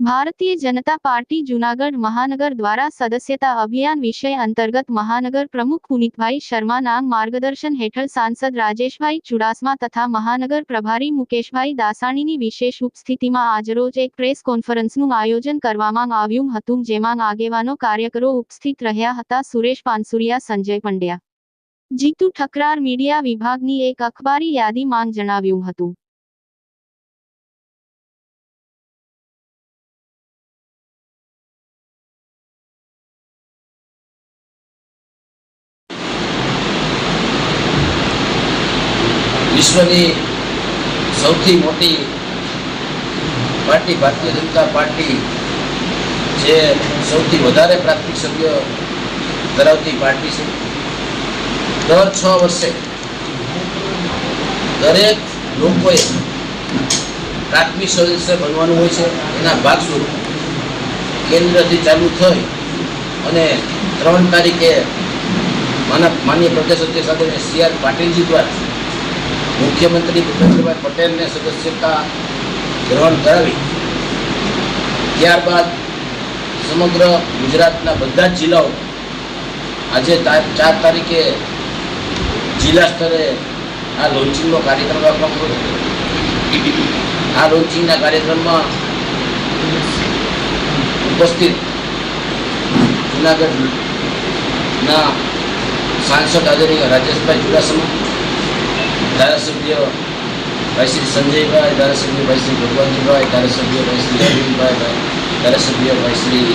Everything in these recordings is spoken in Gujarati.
ભારતીય જનતા પાર્ટી જૂનાગઢ મહાનગર દ્વારા સદસ્યતા અભિયાન વિષય અંતર્ગત મહાનગર પ્રમુખ પુનિતભાઈ શર્માના માર્ગદર્શન હેઠળ સાંસદ રાજેશભાઈ ચુડાસમા તથા મહાનગર પ્રભારી મુકેશભાઈ દાસાણીની વિશેષ ઉપસ્થિતિમાં આજરોજ એક પ્રેસ કોન્ફરન્સનું આયોજન કરવામાં આવ્યું હતું, જેમાં આગેવાનો કાર્યકરો ઉપસ્થિત રહ્યા હતા. સુરેશ પાનસુરિયા, સંજય પંડ્યા. જીતુ ઠકરાર મીડિયા વિભાગની એક અખબારી યાદીમાં જણાવ્યું હતું. વિશ્વની સૌથી મોટી પાર્ટી, ભારતીય જનતા પાર્ટી જે સૌથી વધારે પ્રાથમિક સભ્યો ધરાવતી પાર્ટી છે. દર છ વર્ષે દરેક લોકોએ પ્રાથમિક સદસ્ય બનવાનું હોય છે. એના ભાગ સ્વરૂપ કેન્દ્રથી ચાલુ થઈ અને ત્રણ તારીખે માના માન્ય પ્રદેશ અધ્યક્ષ આદરણીય સી આર પાટીલજી દ્વારા મુખ્યમંત્રી ભૂપેન્દ્રભાઈ પટેલને સદસ્યતા ગ્રહણ કરાવી. ત્યારબાદ સમગ્ર ગુજરાતના બધા જ જિલ્લાઓ આજે ચાર તારીખે જિલ્લા સ્તરે આ લોન્ચિંગનો કાર્યક્રમ રાખવામાં આવ્યો આ લોન્ચિંગના કાર્યક્રમમાં ઉપસ્થિત જુનાગઢના સાંસદ આદરણીય રાજેશભાઈ ચુડાસમા ધારાસભ્ય ભાઈ શ્રી સંજયભાઈ, ધારાસભ્ય ભાઈ શ્રી ભગવાનજીભાઈ, ધારાસભ્ય ભાઈ શ્રી અરવિંદભાઈ ધારાસભ્ય ભાઈ શ્રી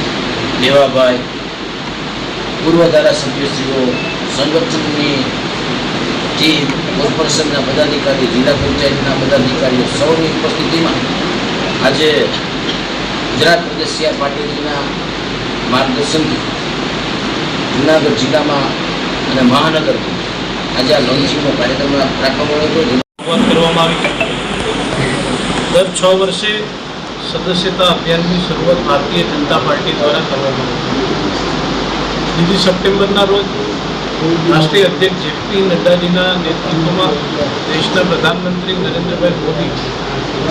દેવાભાઈ, પૂર્વ ધારાસભ્યશ્રીઓ સંગઠનની ટીમ, કોર્પોરેશનના પદાધિકારી, જિલ્લા પંચાયતના પદાધિકારીઓ સૌની ઉપસ્થિતિમાં આજે ગુજરાત પ્રદેશ સીઆર પાટીલના માર્ગદર્શનથી જુનાગઢ જિલ્લામાં અને મહાનગરમાં આજે આ લોન્ચિંગનો કાર્યક્રમ રાખવામાં આવ્યો હતો કરવામાં આવી. દર છ વર્ષે સદસ્યતા અભિયાનની શરૂઆત ભારતીય જનતા પાર્ટી દ્વારા કરવામાં આવી. બીજી સપ્ટેમ્બરના રોજ રાષ્ટ્રીય અધ્યક્ષ જેપી નડ્ડાજીના નેતૃત્વમાં દેશના પ્રધાનમંત્રી નરેન્દ્રભાઈ મોદી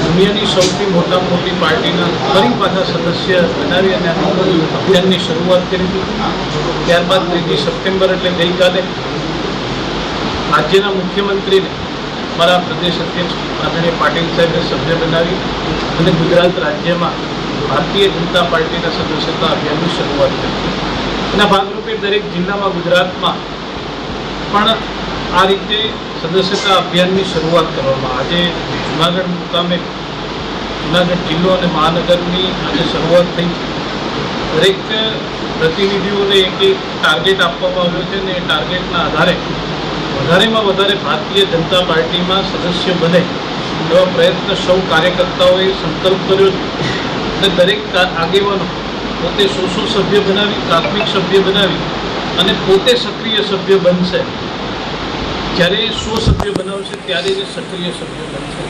દુનિયાની સૌથી મોટા મોટી પાર્ટીના ફરી પાછા સદસ્ય બનાવી અને અભિયાનની શરૂઆત કરી. હતી ત્યારબાદ ત્રીજી સપ્ટેમ્બર એટલે ગઈકાલે રાજ્યના મુખ્યમંત્રીને મારા પ્રદેશ અધ્યક્ષ આદરણીય પાટીલ સાહેબને સભ્ય બનાવી અને ગુજરાત રાજ્યમાં ભારતીય જનતા પાર્ટીના સદસ્યતા અભિયાનની શરૂઆત કરી. એના ભાગરૂપે દરેક જિલ્લામાં ગુજરાતમાં પણ આ રીતે સદસ્યતા અભિયાનની શરૂઆત કરવામાં આજે જુનાગઢ મુકામે જુનાગઢ જિલ્લો અને મહાનગરની આજે શરૂઆત થઈ છે. દરેક પ્રતિનિધિઓને એક એક ટાર્ગેટ આપવામાં આવ્યો છે અને એ ટાર્ગેટના આધારે વધારેમાં વધારે ભારતીય જનતા પાર્ટીમાં સદસ્ય બને એવા પ્રયત્ન સૌ કાર્યકર્તાઓએ સંકલ્પ કર્યો છે. અને દરેક આગેવાનો પોતે સો સો સભ્ય બનાવી, પ્રાથમિક સભ્ય બનાવી અને પોતે સક્રિય સભ્ય બનશે. જ્યારે એ સો સભ્ય બનાવશે ત્યારે એ સક્રિય સભ્ય બનશે.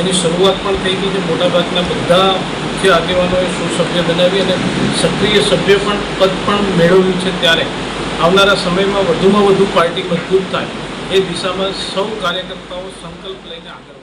એની શરૂઆત પણ થઈ ગઈ છે. મોટાભાગના બધા મુખ્ય આગેવાનોએ સો સભ્ય બનાવી અને સક્રિય સભ્ય પણ પદ પણ મેળવ્યું છે ત્યારે. આવનારા સમયમાં વધુમાં વધુ પાર્ટી મજબૂત થાય. એ દિશામાં સૌ કાર્યકર્તાઓ સંકલ્પ લઈને આગળ